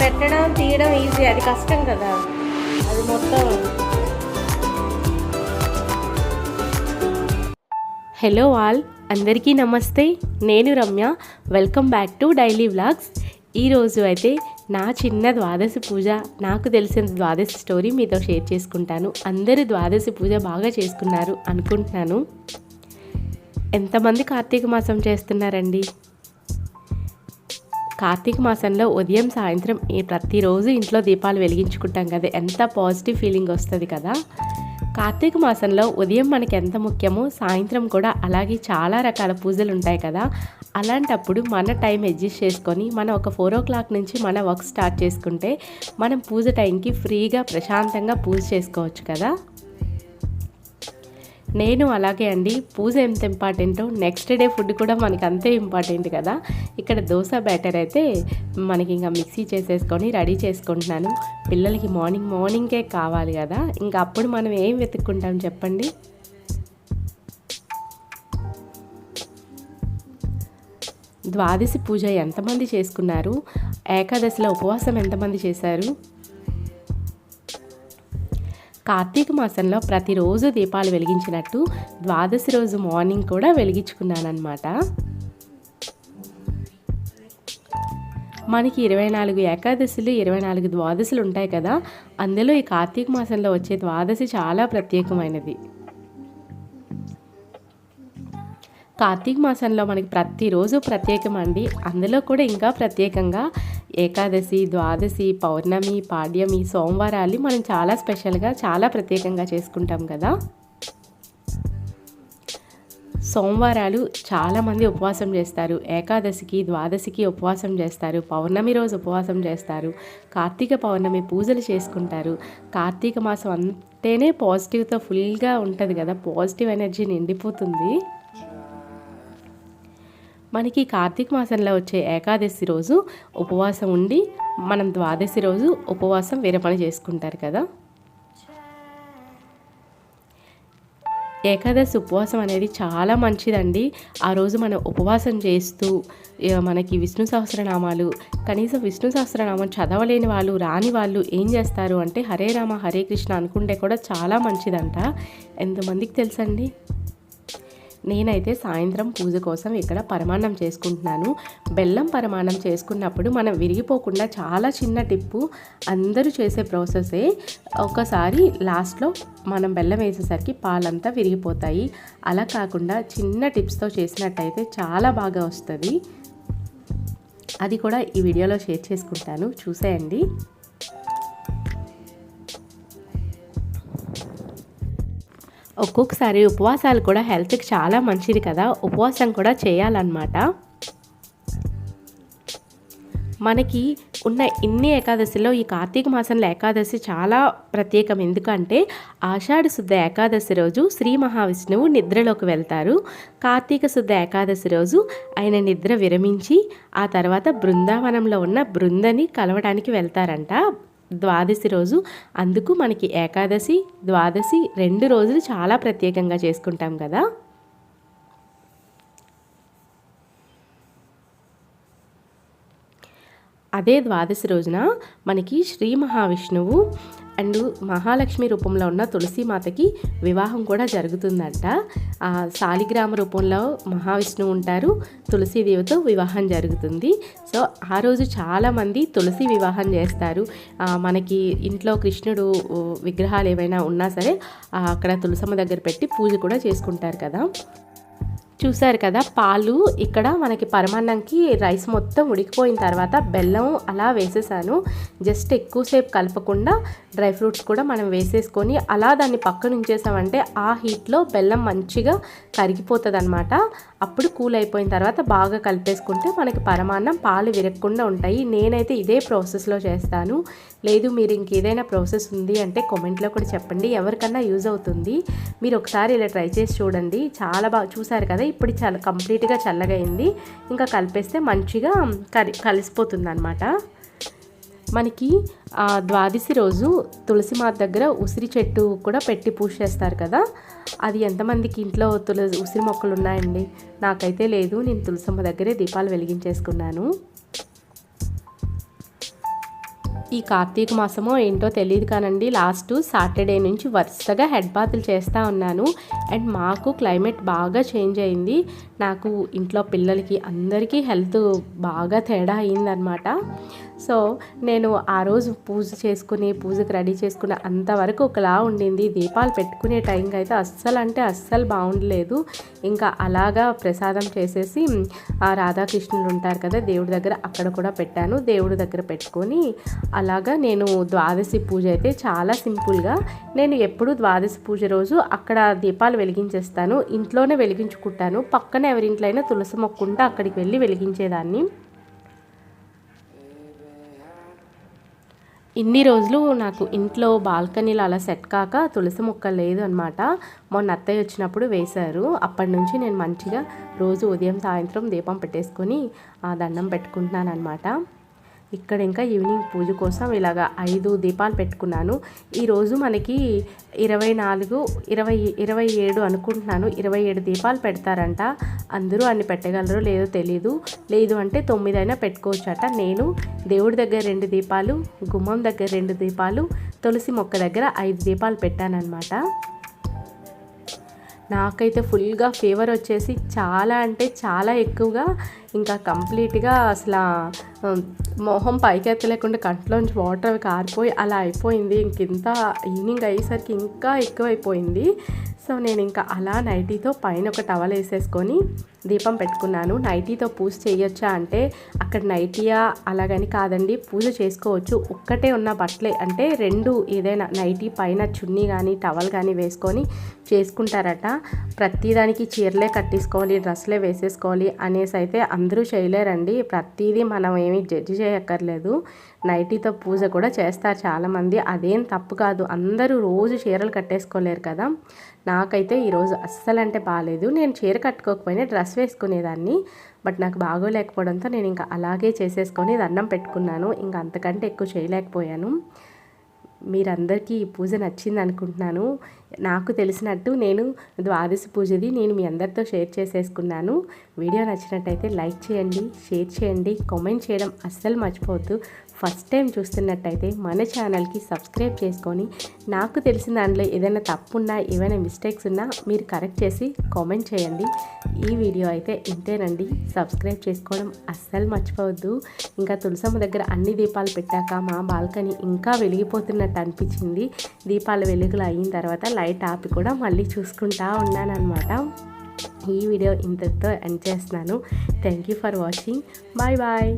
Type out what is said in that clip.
పెట్టడం తీయడం ఈజీ అది కష్టం కదా. అది మొత్తం. హలో ఆల్ అందరికీ నమస్తే. నేను Ramya. Welcome back to daily vlogs ఈరోజు అయితే నా చిన్న ద్వాదశి పూజ నాకు తెలిసిన ద్వాదశి స్టోరీ మీతో షేర్ చేసుకుంటాను. అందరూ ద్వాదశి పూజ బాగా చేసుకున్నారు అనుకుంటున్నాను. ఎంతమంది కార్తీక మాసం చేస్తున్నారండి? కార్తీక మాసంలో ఉదయం సాయంత్రం ప్రతిరోజు ఇంట్లో దీపాలు వెలిగించుకుంటాం కదా. ఎంత పాజిటివ్ ఫీలింగ్ వస్తుంది కదా. కార్తీక మాసంలో ఉదయం మనకి ఎంత ముఖ్యమో సాయంత్రం కూడా అలాగే చాలా రకాల పూజలు ఉంటాయి కదా. అలాంటప్పుడు మన టైం అడ్జస్ట్ చేసుకొని మనం ఒక ఫోర్ ఓ క్లాక్ నుంచి మన వర్క్ స్టార్ట్ చేసుకుంటే మనం పూజ టైంకి ఫ్రీగా ప్రశాంతంగా పూజ చేసుకోవచ్చు కదా. నేను అలాగే అండి. పూజ ఎంత ఇంపార్టెంటో నెక్స్ట్ డే ఫుడ్ కూడా మనకి అంతే ఇంపార్టెంట్ కదా. ఇక్కడ దోశ బ్యాటర్ అయితే మనకి ఇంకా మిక్సీ చేసేసుకొని రెడీ చేసుకుంటున్నాను. పిల్లలకి మార్నింగ్ మార్నింగే కావాలి కదా. ఇంకా అప్పుడు మనం ఏం వెతుక్కుంటాం చెప్పండి? ద్వాదశి పూజ ఎంతమంది చేసుకున్నారు? ఏకాదశిలో ఉపవాసం ఎంతమంది చేశారు? కార్తీక మాసంలో ప్రతిరోజు దీపాలు వెలిగించినట్టు ద్వాదశి రోజు మార్నింగ్ కూడా వెలిగించుకున్నానమాట మనకి ఇరవై నాలుగు ఏకాదశులు ఇరవై నాలుగు ద్వాదశులు ఉంటాయి కదా అందులో ఈ కార్తీక మాసంలో వచ్చే ద్వాదశి చాలా ప్రత్యేకమైనది. కార్తీక మాసంలో మనకి ప్రతిరోజు ప్రత్యేకం అండి అందులో కూడా ఇంకా ప్రత్యేకంగా ఏకాదశి ద్వాదశి పౌర్ణమి పాడ్యమి సోమవారాలు మనం చాలా స్పెషల్గా చాలా ప్రత్యేకంగా చేసుకుంటాం కదా. సోమవారాలు చాలామంది ఉపవాసం చేస్తారు. ఏకాదశికి ద్వాదశికి ఉపవాసం చేస్తారు. పౌర్ణమి రోజు ఉపవాసం చేస్తారు. కార్తీక పౌర్ణమి పూజలు చేసుకుంటారు. కార్తీక మాసం అంటేనే పాజిటివ్తో ఫుల్గా ఉంటుంది కదా. పాజిటివ్ ఎనర్జీ నిండిపోతుంది. మనకి కార్తీక మాసంలో వచ్చే ఏకాదశి రోజు ఉపవాసం ఉండి మనం ద్వాదశి రోజు ఉపవాసం విరమణ చేసుకుంటారు కదా. ఏకాదశి ఉపవాసం అనేది చాలా మంచిదండి. ఆ రోజు మనం ఉపవాసం చేస్తూ మనకి విష్ణు సహస్రనామాలు కనీసం విష్ణు సహస్రనామం చదవలేని వాళ్ళు రాని వాళ్ళు ఏం చేస్తారు అంటే హరే రామ హరే కృష్ణ అనుకుంటే కూడా చాలా మంచిదంట. ఎంతమందికి తెలుసండి? నేనైతే సాయంత్రం పూజ కోసం ఇక్కడ పరమాన్నం చేసుకుంటున్నాను. బెల్లం పరమాన్నం చేసుకున్నప్పుడు మనం విరిగిపోకుండా చాలా చిన్న టిప్పు అందరూ చేసే ప్రాసెసే. ఒకసారి లాస్ట్లో మనం బెల్లం వేసేసరికి పాలంతా విరిగిపోతాయి. అలా కాకుండా చిన్న టిప్స్తో చేసినట్టయితే చాలా బాగా వస్తుంది. అది కూడా ఈ వీడియోలో షేర్ చేసుకుంటాను. చూసేయండి. ఒక్కొక్కసారి ఉపవాసాలు కూడా హెల్త్కి చాలా మంచిది కదా. ఉపవాసం కూడా చేయాలన్నమాట. మనకి ఉన్న ఇన్ని ఏకాదశిలో ఈ కార్తీక మాసంలో ఏకాదశి చాలా ప్రత్యేకం. ఎందుకంటే ఆషాఢ శుద్ధ ఏకాదశి రోజు శ్రీ మహావిష్ణువు నిద్రలోకి వెళ్తారు. కార్తీక శుద్ధ ఏకాదశి రోజు ఆయన నిద్ర విరమించి ఆ తర్వాత బృందావనంలో ఉన్న బృందని కలవడానికి వెళ్తారంట. ద్వాదశి రోజు. అందుకు మనకి ఏకాదశి ద్వాదశి రెండు రోజులు చాలా ప్రత్యేకంగా చేసుకుంటాం కదా. అదే ద్వాదశి రోజున మనకి శ్రీ మహావిష్ణువు అండ్ మహాలక్ష్మి రూపంలో ఉన్న తులసీమాతకి వివాహం కూడా జరుగుతుందంట. ఆ శాలిగ్రామ రూపంలో మహావిష్ణువు ఉంటారు తులసీదేవితో వివాహం జరుగుతుంది. సో ఆ రోజు చాలామంది తులసి వివాహం చేస్తారు. మనకి ఇంట్లో కృష్ణుడు విగ్రహాలు ఏవైనా ఉన్నా సరే అక్కడ తులసమ్మ దగ్గర పెట్టి పూజ కూడా చేసుకుంటారు కదా. చూసారు కదా పాలు ఇక్కడ మనకి పరమాన్నంకి రైస్ మొత్తం ఉడికిపోయిన తర్వాత బెల్లం అలా వేసేసాను. జస్ట్ ఎక్కువసేపు కలపకుండా డ్రై ఫ్రూట్స్ కూడా మనం వేసేసుకొని అలా దాన్ని పక్కన ఉంచేసామంటే ఆ హీట్లో బెల్లం మంచిగా కరిగిపోతుంది అనమాట అప్పుడు కూల్ అయిపోయిన తర్వాత బాగా కలిపేసుకుంటే మనకి పరమాన్నం పాలు విరగకుండా ఉంటాయి. నేనైతే ఇదే ప్రాసెస్లో చేస్తాను. లేదు మీరు ఇంకేదైనా ప్రాసెస్ ఉంది అంటే కామెంట్లో కూడా చెప్పండి. ఎవరికన్నా యూజ్ అవుతుంది. మీరు ఒకసారి ఇలా ట్రై చేసి చూడండి. చాలా బాగా చూసారు కదా ఇప్పుడు చాలా కంప్లీట్గా చల్లగా అయింది ఇంకా కలిపేస్తే మంచిగా కలి కలిసిపోతుంది అనమాట మనకి ద్వాదశి రోజు తులసి మాత దగ్గర ఉసిరి చెట్టు కూడా పెట్టి పూజ చేస్తారు కదా. అది ఎంతమందికి ఇంట్లో తులసి ఉసిరి మొక్కలు ఉన్నాయండి నాకైతే లేదు. నేను తులసమ్మ దగ్గరే దీపాలు వెలిగించేసుకున్నాను. ఈ కార్తీక మాసమో ఏంటో తెలియదు కానండి. లాస్ట్ సాటర్డే నుంచి వరుసగా హెడ్ బాతులు చేస్తూ ఉన్నాను. అండ్ మాకు క్లైమేట్ బాగా చేంజ్ అయింది. నాకు ఇంట్లో పిల్లలకి అందరికీ హెల్త్ బాగా తేడా అయిందనమాట సో నేను ఆ రోజు పూజ చేసుకుని పూజకి రెడీ చేసుకున్న అంతవరకు ఒకలా ఉండింది. దీపాలు పెట్టుకునే టైంకి అయితే అస్సలు అంటే అస్సలు బాగుండలేదు. ఇంకా అలాగా ప్రసాదం చేసేసి ఆ రాధాకృష్ణులు ఉంటారు కదా దేవుడి దగ్గర అక్కడ కూడా పెట్టాను. దేవుడి దగ్గర పెట్టుకొని అలాగా నేను ద్వాదశి పూజ అయితే చాలా సింపుల్గా నేను ఎప్పుడు ద్వాదశి పూజ రోజు అక్కడ దీపాలు వెలిగించేస్తాను ఇంట్లోనే వెలిగించుకుంటాను పక్కన ఎవరింట్లో అయినా తులసి మొక్క ఉంటే అక్కడికి వెళ్ళి వెలిగించేదాన్ని. ఇన్ని రోజులు నాకు ఇంట్లో బాల్కనీలో అలా సెట్ కాక తులసి మొక్క లేదు అనమాట మొన్న అత్తయ్య వచ్చినప్పుడు వేశారు. అప్పటి నుంచి నేను మంచిగా రోజు ఉదయం సాయంత్రం దీపం పెట్టేసుకొని ఆ దండం పెట్టుకుంటున్నాను అనమాట ఇక్కడ ఇంకా ఈవినింగ్ పూజ కోసం ఇలాగ ఐదు దీపాలు పెట్టుకున్నాను. ఈరోజు మనకి ఇరవై నాలుగు ఇరవై ఇరవై ఏడు అనుకుంటున్నాను. ఇరవై ఏడు దీపాలు పెడతారంట. అందరూ అన్ని పెట్టగలరో లేదో తెలీదు. లేదు అంటే తొమ్మిదైనా పెట్టుకోవచ్చట. నేను దేవుడి దగ్గర రెండు దీపాలు గుమ్మం దగ్గర రెండు దీపాలు తులసి మొక్క దగ్గర ఐదు దీపాలు పెట్టానన్నమాట. నాకైతే ఫుల్గా ఫీవర్ వచ్చేసి చాలా అంటే చాలా ఎక్కువగా ఇంకా కంప్లీట్గా అసలు మొహం పైకెత్తలేకుండా కంట్లోంచి వాటర్ అవి కారిపోయి అలా అయిపోయింది. ఇంక ఇంత ఈవినింగ్ అయ్యేసరికి ఇంకా ఎక్కువైపోయింది. సో నేను ఇంకా అలా నైటీతో పైన ఒక టవల్ వేసేసుకొని దీపం పెట్టుకున్నాను. నైటీతో పూజ చేయొచ్చా అంటే అక్కడ నైటీయా అలాగని కాదండి. పూజ చేసుకోవచ్చు. ఒక్కటే ఉన్న బట్టలే అంటే రెండు ఏదైనా నైటీ పైన చున్నీ కానీ టవల్ కానీ వేసుకొని చేసుకుంటారట. ప్రతిదానికి చీరలే కట్టేసుకోవాలి డ్రెస్లే వేసేసుకోవాలి అనేసి అయితే అందరూ చేయలేరండి. ప్రతిదీ మనం ఏమీ జడ్జి చేయక్కర్లేదు. నైటీతో పూజ కూడా చేస్తారు చాలామంది. అదేం తప్పు కాదు. అందరూ రోజు చీరలు కట్టేసుకోలేరు కదా. నాకైతే ఈరోజు అస్సలు అంటే బాగాలేదు నేను చీర కట్టుకోకపోయినా డ్రెస్ వేసుకునేదాన్ని బట్ నాకు బాగోలేకపోవడంతో నేను ఇంకా అలాగే చేసేసుకొని అన్నం పెట్టుకున్నాను. ఇంకా అంతకంటే ఎక్కువ చేయలేకపోయాను. మీరందరికీ ఈ పూజ నచ్చింది అనుకుంటున్నాను నాకు తెలిసినట్టు నేను ద్వాదశి పూజది నేను మీ అందరితో షేర్ చేసేసుకున్నాను. వీడియో నచ్చినట్టయితే లైక్ చేయండి షేర్ చేయండి కామెంట్ చేయడం అస్సలు మర్చిపోవద్దు. ఫస్ట్ టైం చూస్తున్నట్టయితే మన ఛానల్కి సబ్స్క్రైబ్ చేసుకొని నాకు తెలిసిన దాంట్లో ఏదైనా తప్పున్నా ఏమైనా మిస్టేక్స్ ఉన్నా మీరు కరెక్ట్ చేసి కామెంట్ చేయండి. ఈ వీడియో అయితే ఇంతేనండి. సబ్స్క్రైబ్ చేసుకోవడం అస్సలు మర్చిపోవద్దు. ఇంకా తులసమ్మ దగ్గర అన్ని దీపాలు పెట్టాక మా బాల్కనీ ఇంకా వెలిగిపోతున్నట్టు అనిపించింది. దీపాలు వెలుగులు అయిన తర్వాత లైట్ ఆపి కూడా మళ్ళీ చూసుకుంటా ఉన్నానమాట ఈ వీడియో ఇంతతో ఎండ్ చేస్తున్నాను. Thank you for watching bye bye